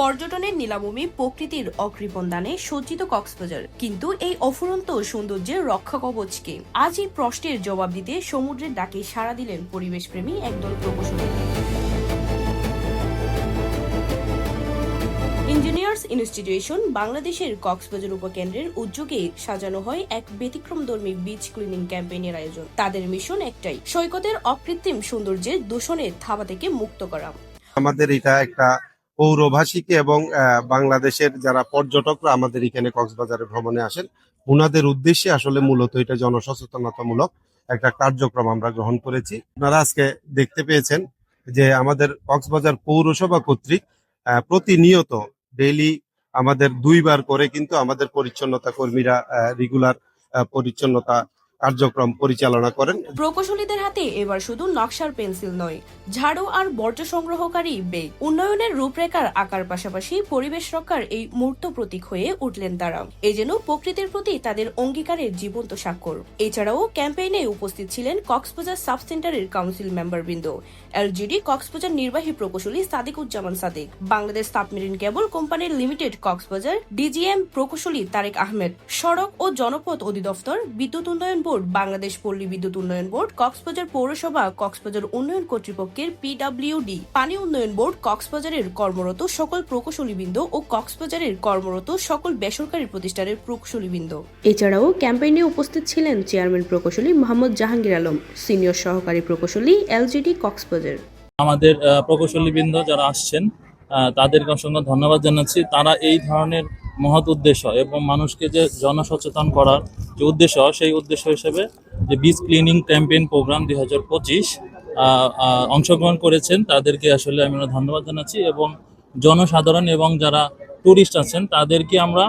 পর্যটনের নীলাভূমি প্রকৃতির অকৃপণ দানে সজ্জিত কক্সবাজার। কিন্তু এই অফুরন্ত সৌন্দর্যের রক্ষা কবচকে আজ এই প্রশ্নের জবাব দিতে সমুদ্রের ডাকে সাড়া দিলেন পরিবেশপ্রেমী একদল প্রকৌশলী। ইঞ্জিনিয়ার্স ইনস্টিটিউশন বাংলাদেশের কক্সবাজার উপকেন্দ্রের উদ্যোগে সাজানো হয় এক ব্যতিক্রমধর্মী বিচ ক্লিনিং ক্যাম্পেইনের আয়োজন। তাদের মিশন একটাই, সৈকতের অকৃত্রিম সৌন্দর্যের দূষণের থাবা থেকে মুক্ত করা। আমাদের এটা একটা পৌরভাষীকে এবং বাংলাদেশের যারা পর্যটকরা আমাদের এখানে কক্সবাজারে ভ্রমণে আসেন ওনাদের উদ্দেশ্যে আসলে মূলত এটা জনসচেতনতামূলক একটা কার্যক্রম আমরা গ্রহণ করেছি। আপনারা আজকে দেখতে পেয়েছেন যে আমাদের কক্সবাজার পৌরসভা কর্তৃক প্রতিনিয়ত ডেইলি আমাদের দুইবার করে কিন্তু আমাদের পরিচ্ছন্নতা কর্মীরা রেগুলার পরিচ্ছন্নতা কার্যক্রম পরিচালনা করেন। প্রকৌশলীদের হাতে এবার শুধু নকশার পেন্সিল নয়, ঝাড়ু আর বর্জ্য সংগ্রহকারী বেগ। উন্নয়নের রূপরেখার আকার পাশাপাশি পরিবেশ রক্ষার এই মূর্ত প্রতীক হয়ে উঠলেন তারা। এ যেন প্রকৃতির প্রতি তাদের অঙ্গীকারের জীবন্ত স্বাক্ষর। এছাড়াও ক্যাম্পেইনে উপস্থিত ছিলেন কক্সবাজার সাব সেন্টারের কাউন্সিল মেম্বারবৃন্দ। এলজিডি কক্সবাজার নির্বাহী প্রকৌশলী সাদিকুজ্জামান সাদিক। বাংলাদেশ সাবমেরিন কেবল কোম্পানির লিমিটেড কক্সবাজার, ডিজিএম প্রকৌশলী তারেক আহমেদ। সড়ক ও জনপথ অধিদপ্তর, বিদ্যুৎ উন্নয়ন বোর্ড বাংলাদেশ পল্লী বিদ্যুৎ উন্নয়ন বোর্ড কক্সবাজার পৌরসভা কক্সবাজার উন্নয়ন কর্তৃপক্ষের পিডব্লিউডি পানি উন্নয়ন বোর্ড কক্সবাজারের কর্মরত সকল প্রকৌশলীবৃন্দ ও কক্সবাজারের কর্মরত সকল বেসরকারি প্রতিষ্ঠানের প্রকৌশলীবৃন্দ। এছাড়াও ক্যাম্পেইনে উপস্থিত ছিলেন চেয়ারম্যান প্রকৌশলী মোহাম্মদ জাহাঙ্গীর আলম সিনিয়র সহকারী প্রকৌশলী এলজিডি কক্সবাজার। আমাদের প্রকৌশলীবৃন্দ যারা আসছেন আহ, তাদেরকে অসংখ্য ধন্যবাদ জানাচ্ছি। তারা এই ধরনের মহৎ উদ্দেশ্য এবং মানুষকে যে জনসচেতন করার যে উদ্দেশ্য, সেই উদ্দেশ্য হিসেবে যে বিচ ক্লিনিং ক্যাম্পেইন প্রোগ্রাম দুই হাজার পঁচিশ অংশগ্রহণ করেছেন, তাদেরকে আসলে আমি ধন্যবাদ জানাচ্ছি এবং জনসাধারণ এবং যারা ট্যুরিস্ট আছেন, তাদেরকে আমরা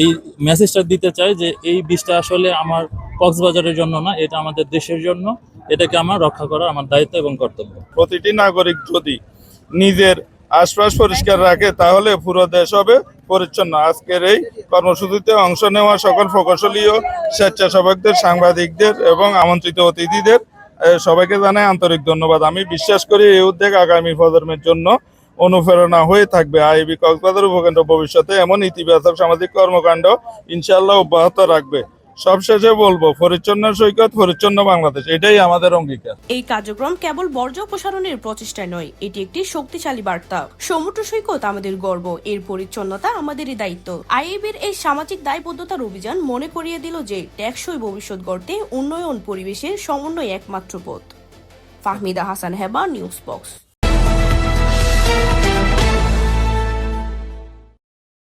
এই মেসেজটা দিতে চাই যে এই বীজটা আসলে আমার কক্সবাজারের জন্য না, এটা আমাদের দেশের জন্য, এটাকে আমার রক্ষা করা আমার দায়িত্ব এবং কর্তব্য। প্রতিটি নাগরিক যদি নিজের আশপাশ পরিষ্কার রাখে, তাহলে পুরো দেশ হবে পরিচ্ছন্ন। আজকের এই কর্মসূচিতে অংশ নেওয়া সকল প্রকৌশলী ও স্বেচ্ছাসেবকদের, সাংবাদিকদের এবং আমন্ত্রিত অতিথিদের সবাইকে জানাই আন্তরিক ধন্যবাদ। আমি বিশ্বাস করি এই উদ্যোগ আগামী প্রজন্মের জন্য অনুপ্রেরণা হয়ে থাকবে। আইবি কক্সবাজার উপকেন্দ্র ভবিষ্যতে এমন ইতিবাচক সামাজিক কর্মকাণ্ড ইনশাল্লাহ অব্যাহত রাখবে। সবশেষে বলব, পরিচ্ছন্ন সৈকত, পরিচ্ছন্ন বাংলাদেশ, এটাই আমাদের অঙ্গীকার। এই কার্যক্রম কেবল বর্জ্য অপসারণের প্রচেষ্টায় নয়, এটি একটি শক্তিশালী বার্তা। সমুদ্র সৈকত আমাদের গর্ব, এর পরিচ্ছন্নতা আমাদেরই দায়িত্ব। আইএবির এই সামাজিক দায়বদ্ধতার অভিযান মনে করিয়ে দিল যে টেকসই ভবিষ্যৎ গড়তে উন্নয়ন পরিবেশের সমন্বয় একমাত্র পথ। Fahmida Hasan Heba news box.